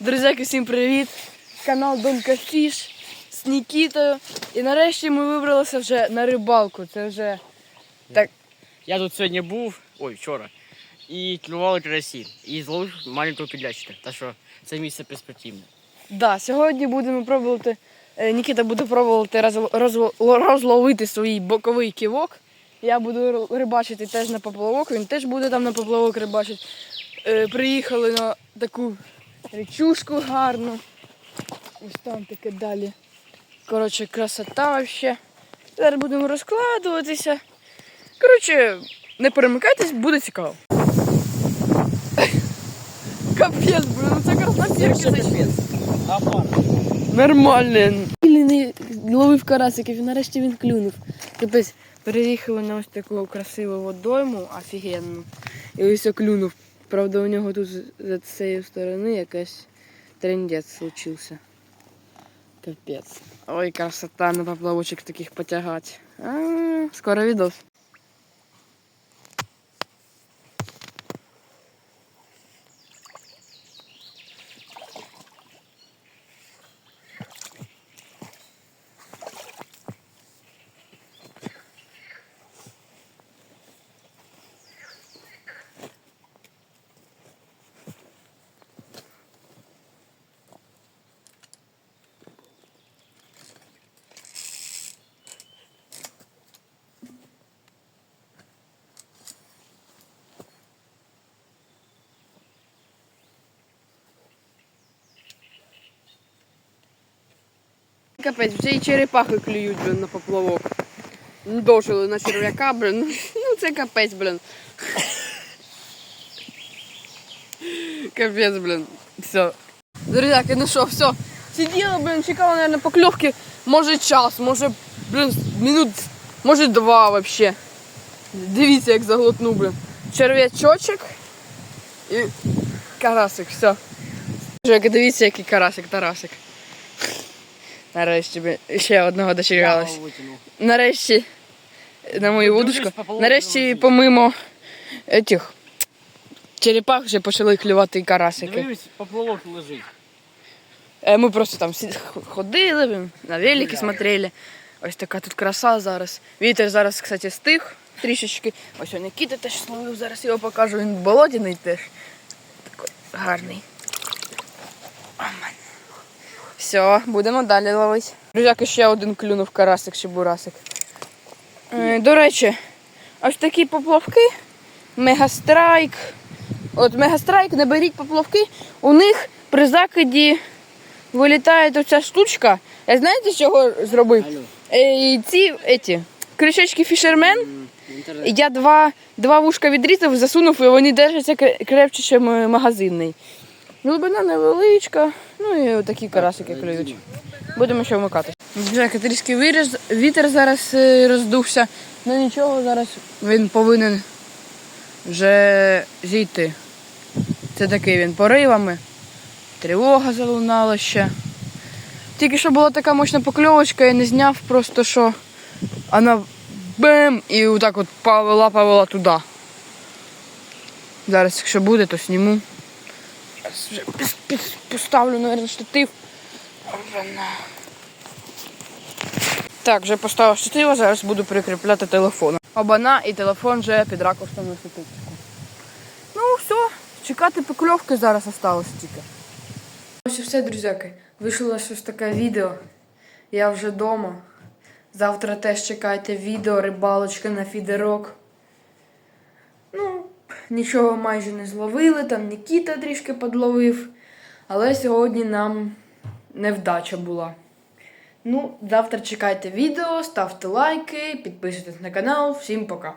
Друзяки, всім привіт! Канал Донька Фіш з Нікітою. І нарешті ми вибралися вже на рибалку. Це вже так. Я тут сьогодні був, ой, вчора, і клювали карасі. І зловив маленького підлящика. Та що це місце перспективне. Да, сьогодні будемо пробувати. е, Нікіта буде пробувати розл- розл- розловити свій боковий ківок. Я буду рибачити теж на поплавок, він теж буде там на поплавок рибачити. Е, Приїхали на таку річушку гарну. Ось там таке далі. Коротше, красота вообще. Зараз будемо розкладуватися. Коротше, не перемикайтесь, буде цікаво. Капець, блин, ну це краснопірки. Нормально. Не ловив карасиків і нарешті він клюнув. Капець, переїхали на ось таку красиву водойму, офігенну. І ось клюнув. Правда, у нього тут з- з цієї сторони якась трендець случився. Капець. Ой, красота на поплавочок таких потягати. А, скоро відос. Капець, вже і черепахи клюють, блин, на поплавок. Ну, дожили на черв'яка, блин. Ну, це капець, блин. Капець, блин. Все. Друзяки, ну що, все. Сиділа, блин, чекала, наверное, покльовки. Може час, може, блин, минут, може два вообще. Дивіться, як заглотну, блин. Черв'ячочок і карасик, все. Дивіться, який карасик, тарасик. Нарешті ще одного дочекалась. Нарешті на мою Ти удочку. дивись, пополам Нарешті помимо этих черепах вже почали клювати карасики. Дивись, поплавок лежить. Е, Ми просто там ходили, на велики смотрели. Ось така тут краса зараз. Вітер зараз, кстати, стих трішечки. Ось он Нікіта теж словив, зараз його покажу. Він болотяний теж. Такий гарний. Все, будемо далі ловити. Друзяки, ще один клюнув карасик чи бурасик. Е, До речі, ось такі поплавки. Мегастрайк. От Мегастрайк, не беріть поплавки. У них при закиді вилітає оця штучка. Я знаєте, з чого зробив? Е, ці еті, кришечки фішермен. Я два, два вушка відрізав, засунув, і вони держаться крепче, ніж магазинний. Глибина невеличка, ну і такі карасики клюють. Будемо ще вмикати. Джека, трішки виріз, вітер зараз е, роздувся. Ну нічого, зараз він повинен вже зійти. Це такий він поривами. Тривога залунала ще. Тільки що була така мощна покльовочка, я не зняв просто що вона бем і отак от повела, повела туди. Зараз, якщо буде, то зніму. Зараз вже піс- піс- поставлю, мабуть, штатив. Так, вже поставив штатив, а зараз буду прикріпляти телефон. Обана і телефон вже під ракурсом на. Ну, все, чекати покльовки зараз осталось тільки. Ось і все, друзяки. Вийшло ось таке відео. Я вже вдома. Завтра теж чекайте відео, рибалочка на фідерок. Нічого майже не зловили, там Нікіта трішки подловив. Але сьогодні нам невдача була. Ну, завтра чекайте відео, ставте лайки, підписуйтесь на канал. Всім пока!